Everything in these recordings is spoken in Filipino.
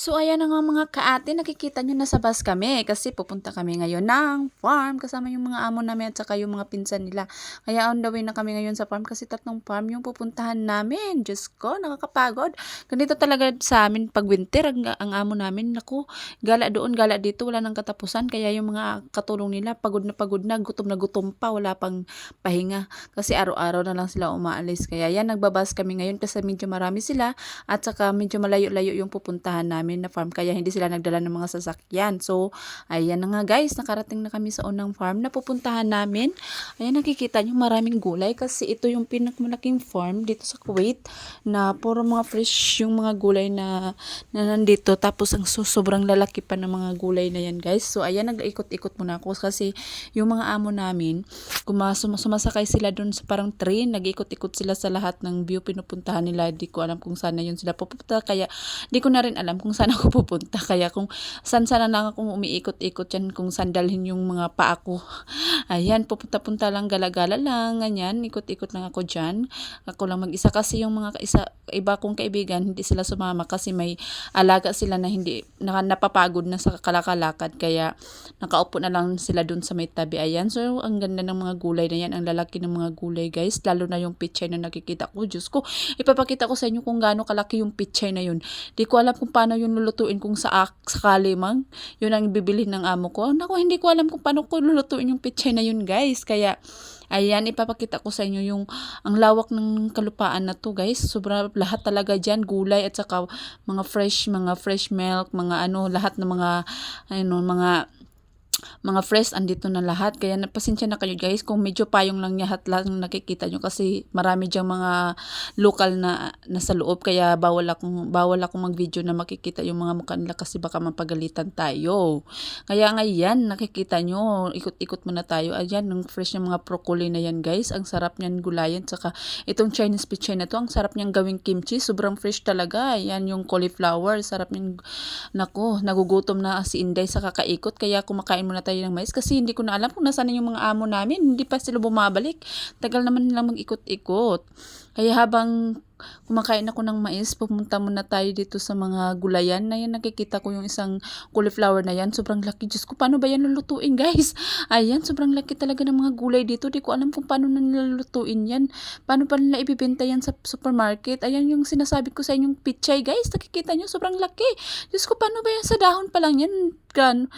So ayan na nga mga kaate, nakikita nyo nasa bus kami kasi pupunta kami ngayon ng farm kasama yung mga amo namin at saka yung mga pinsan nila. Kaya on the way na kami ngayon sa farm kasi tatlong farm yung pupuntahan namin. Diyos ko, nakakapagod. Ganito talaga sa amin pag winter, ang, ang amo namin, naku, gala doon, gala dito, wala nang katapusan. Kaya yung mga katulong nila, pagod na pagod na, gutom na gutom pa, wala pang pahinga. Kasi araw-araw na lang sila umaalis. Kaya yan, nagbabas kami ngayon kasi medyo marami sila at saka medyo malayo-layo yung pupuntahan namin na farm kaya hindi sila nagdala ng mga sasakyan. So, ayan na nga guys, nakarating na kami sa unang farm na pupuntahan namin. Ayan nakikita nyo maraming gulay kasi ito yung pinakamalaking farm dito sa Kuwait na puro mga fresh yung mga gulay na, na nandito. Tapos ang so, sobrang lalaki pa ng mga gulay na yan guys. So, ayan nag-ikot-ikot muna ako kasi yung mga amo namin, kuma, sum- sumasakay sila dun sa parang train, nag-ikot-ikot sila sa lahat ng view pinupuntahan nila. Di ko alam kung saan na yun sila pupunta. Kaya di ko na rin alam kung saan ako pupunta. Kaya kung saan sana lang akong umiikot-ikot yan kung saan dalhin yung mga paa ko. Ayan, pupunta-punta lang, gala-gala lang, ganyan. Ikot-ikot lang ako dyan. Ako lang mag-isa kasi yung mga isa, iba kong kaibigan, hindi sila sumama kasi may alaga sila na hindi, naka, napapagod na sa kalakalakad. Kaya nakaupo na lang sila dun sa may tabi. Ayan, so ang ganda ng mga gulay na yan. Ang lalaki ng mga gulay guys. Lalo na yung pichay na nakikita ko. Diyos ko, ipapakita ko sa inyo kung gaano kalaki yung pichay na yun. Di ko alam kung paano yung lulutuin kung sa sakali mang. Yun ang bibili ng amo ko. Naku, hindi ko alam kung paano ko lulutuin yung pichay na yun guys. Kaya, ayan, ipapakita ko sa inyo yung ang lawak ng kalupaan na to guys. Sobra lahat talaga dyan. Gulay at saka mga fresh, mga fresh milk, mga ano, lahat ng mga, ano, mga mga fresh andito na lahat. Kaya napasensya na kayo guys kung medyo payong lang lahat lang nakikita nyo kasi marami diyang mga local na nasa loob kaya bawal akong bawal akong mag-video na makikita yung mga mukha nila kasi baka mapagalitan tayo. Kaya ngayon nakikita nyo ikot-ikot muna tayo. Ayan ng fresh ng mga broccoli na yan guys. Ang sarap niyan gulayan saka itong Chinese pichay na to ang sarap niyang gawing kimchi. Sobrang fresh talaga. Ayan yung cauliflower. Sarap niyang nako nagugutom na si Inday sa kakaikot kaya kumakain muna tayo ng mais kasi hindi ko na alam kung nasaan na yung mga amo namin. Hindi pa sila bumabalik. Tagal naman nilang mag-ikot-ikot. Kaya habang kumakain ako ng mais, pumunta muna tayo dito sa mga gulayan na yan. Nakikita ko yung isang cauliflower na yan. Sobrang laki. Diyos ko, paano ba yan lulutuin, guys? Ayan, sobrang laki talaga ng mga gulay dito. Di ko alam kung paano na nila lulutuin yan. Paano pa nila ibibenta yan sa supermarket. Ayan yung sinasabi ko sa inyong pichay, guys. Nakikita nyo, sobrang laki. Diyos ko, paano ba yan sa dahon pa lang yan? Gan,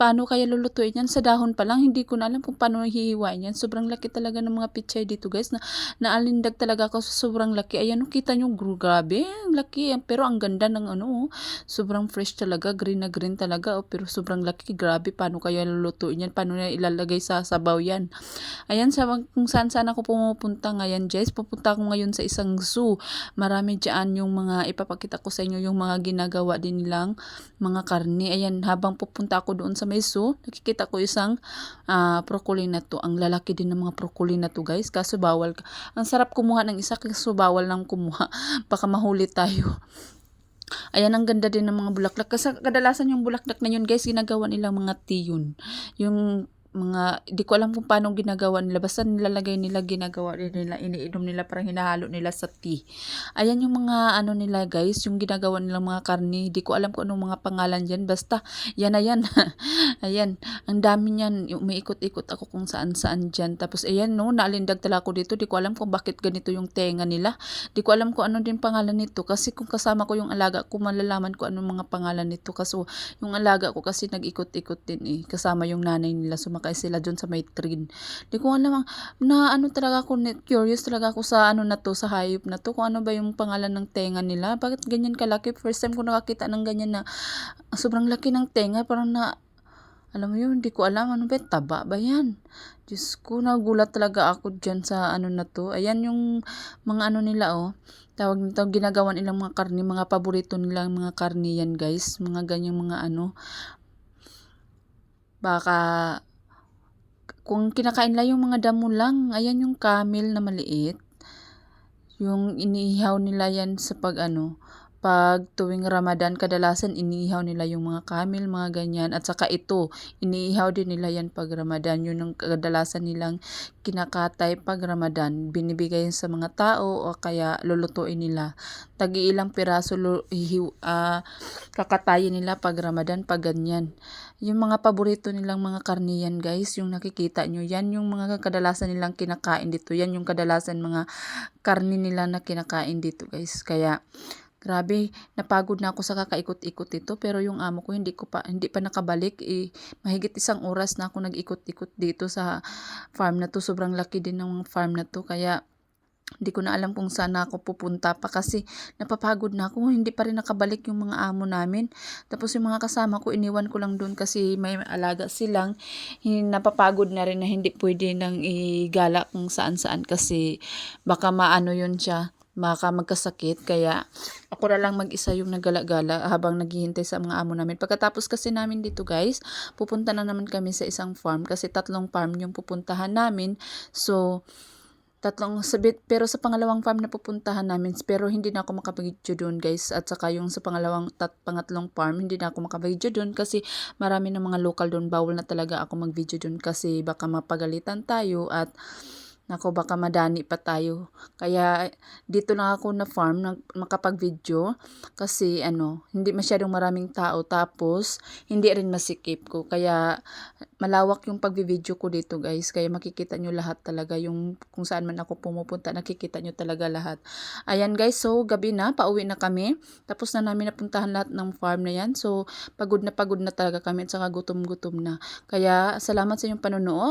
paano kaya lulutuin yan? Sa dahon pa lang hindi ko na alam kung paano hihiwain yan. Sobrang laki talaga ng mga pichay dito guys na naalindag talaga ako sa sobrang laki. Ayan kita nyo grabe ang laki pero ang ganda ng ano sobrang fresh talaga green na green talaga oh, pero sobrang laki grabe paano kaya lulutuin yan? Paano na ilalagay sa sabaw yan? Ayan sa kung saan saan ako pumupunta ngayon guys pupunta ako ngayon sa isang zoo. Marami dyan yung mga ipapakita ko sa inyo yung mga ginagawa din nilang mga karni ayan habang pupunta ako doon sa may zoo, nakikita ko isang uh, broccoli na to. Ang lalaki din ng mga broccoli na to guys. Kaso bawal. Ang sarap kumuha ng isa kaso bawal lang kumuha. Baka mahuli tayo. Ayan, ang ganda din ng mga bulaklak. Kasi kadalasan yung bulaklak na yun, guys, ginagawa nilang mga tea yun. Yung mga, di ko alam kung paano ginagawa nila. Basta nilalagay nila, ginagawa nila, iniinom nila, parang hinahalo nila sa tea. Ayan yung mga, ano nila guys, yung ginagawa nila mga karni. Di ko alam kung anong mga pangalan dyan. Basta, yan na yan. ayan, ang dami niyan. Umiikot-ikot ako kung saan-saan dyan. Tapos, ayan no, naalindag tala ako dito. Di ko alam kung bakit ganito yung tenga nila. Di ko alam kung ano din pangalan nito. Kasi kung kasama ko yung alaga ko, malalaman ko anong mga pangalan nito. Kaso, yung alaga ko kasi nag-ikot-ikot din eh. Kasama yung nanay nila. Suma sumakay sila dun sa may train. Di ko alam, na ano talaga ako, curious talaga ako sa ano na to, sa hayop na to, kung ano ba yung pangalan ng tenga nila. Bakit ganyan kalaki? First time ko nakakita ng ganyan na sobrang laki ng tenga, parang na, alam mo yun, hindi ko alam, ano ba, taba ba yan? Diyos ko, nagulat talaga ako dyan sa ano na to. Ayan yung mga ano nila, oh. Tawag nito, ginagawa nilang mga karni, mga paborito nilang mga karni yan, guys. Mga ganyang mga ano. Baka kung kinakain lang yung mga damo lang, ayan yung camel na maliit. Yung iniihaw nila yan sa pag ano, pag tuwing Ramadan, kadalasan iniihaw nila yung mga camel, mga ganyan. At saka ito, iniihaw din nila yan pag Ramadan. Yun ang kadalasan nilang kinakatay pag Ramadan. Binibigay sa mga tao o kaya lulutuin nila. Tagi-ilang piraso ah, kakatayin nila pag Ramadan, pag ganyan. Yung mga paborito nilang mga karniyan guys, yung nakikita nyo, yan yung mga kadalasan nilang kinakain dito. Yan yung kadalasan mga karni nila na kinakain dito guys. Kaya, Grabe, napagod na ako sa kakaikot-ikot dito pero yung amo ko hindi ko pa hindi pa nakabalik eh, mahigit isang oras na ako nag-ikot-ikot dito sa farm na to. Sobrang laki din ng farm na to kaya hindi ko na alam kung saan ako pupunta pa kasi napapagod na ako. Hindi pa rin nakabalik yung mga amo namin. Tapos yung mga kasama ko, iniwan ko lang doon kasi may alaga silang. Hin- Napapagod na rin na hindi pwede nang igala kung saan-saan kasi baka maano yun siya baka magkasakit kaya ako na lang mag-isa yung nagala-gala habang naghihintay sa mga amo namin. Pagkatapos kasi namin dito guys, pupunta na naman kami sa isang farm kasi tatlong farm yung pupuntahan namin. So, tatlong sabit pero sa pangalawang farm na pupuntahan namin pero hindi na ako makapag-video doon guys at saka yung sa pangalawang tat pangatlong farm hindi na ako makapag-video doon kasi marami ng mga local doon bawal na talaga ako mag-video doon kasi baka mapagalitan tayo at Nako, baka madani pa tayo. Kaya dito lang ako na farm nag makapag-video kasi ano, hindi masyadong maraming tao tapos hindi rin masikip ko. Kaya malawak yung pagvi-video ko dito, guys. Kaya makikita nyo lahat talaga yung kung saan man ako pumupunta, nakikita nyo talaga lahat. Ayan, guys. So, gabi na, pauwi na kami. Tapos na namin napuntahan lahat ng farm na yan. So, pagod na pagod na talaga kami at saka gutom-gutom na. Kaya, salamat sa inyong panonood.